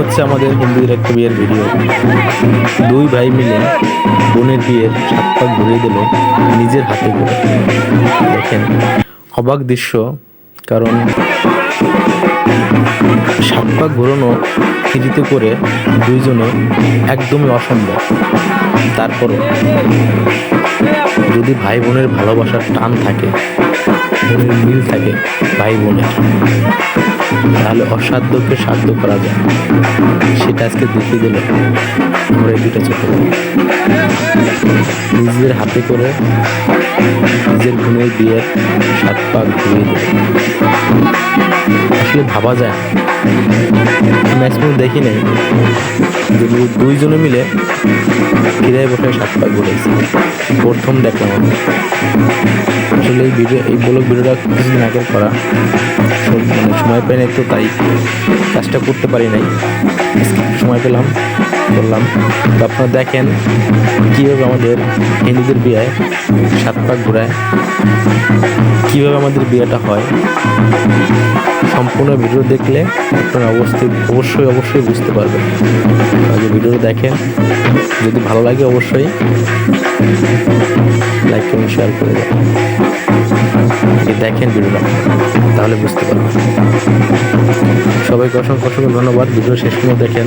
হচ্ছে আমাদের হিন্দুদের একটা বিয়ের ভিডিও দুই ভাই মিলে বোনের বিয়ের সাত পাক ঘুরিয়ে দিল নিজের হাতে করে। দেখেন, অবাক দৃশ্য, কারণ সাত পাক ঘোরানো ফ্রিতে করে দুইজনে একদমই অসম্ভব। তারপরও যদি ভাই বোনের ভালোবাসার টান থাকে বোনের মিল থাকে ভাই বোনের তাহলে অসাধ্যকে সাধ্য করা যায় সেটা আজকে দেখিয়ে দিল আমরা এই দুটা ভাই। নিজের হাতে করে নিজের বোনের বিয়ের সাত পাক ঘুরিয়ে দিল আসলে ভাবা যায় ম্যাক্সিমাম দেখি নাই। দুইজনে মিলে ফিরায় বসে সাত পাক ঘুরেছে প্রথম দেখলাম আমি। আসলে এই ভিডিও এই ব্লগ ভিডিওটা কিছুদিন আগের করা। মানে সময় পাই নাই তো, তাই কাজটা করতে পারি নাই। সময় পেলাম, করলাম। তো আপনারা দেখেন কীভাবে আমাদের হিন্দুদের বিয়ে সাত পাক ঘোরায়। কীভাবে আমাদের বিয়েটা হয়, সম্পূর্ণ ভিডিও দেখলে আপনারা অবশ্যই অবশ্যই অবশ্যই বুঝতে পারবেন। আগে ভিডিও দেখেন, যদি ভালো লাগে অবশ্যই লাইক কমেন্ট শেয়ার করে দেন দেখেন ভিডিওটা, তাহলে বুঝতে পারবেন। সবাইকে অসংখ্য অসংখ্য ধন্যবাদ, ভিডিও শেষ পর্যন্ত দেখেন।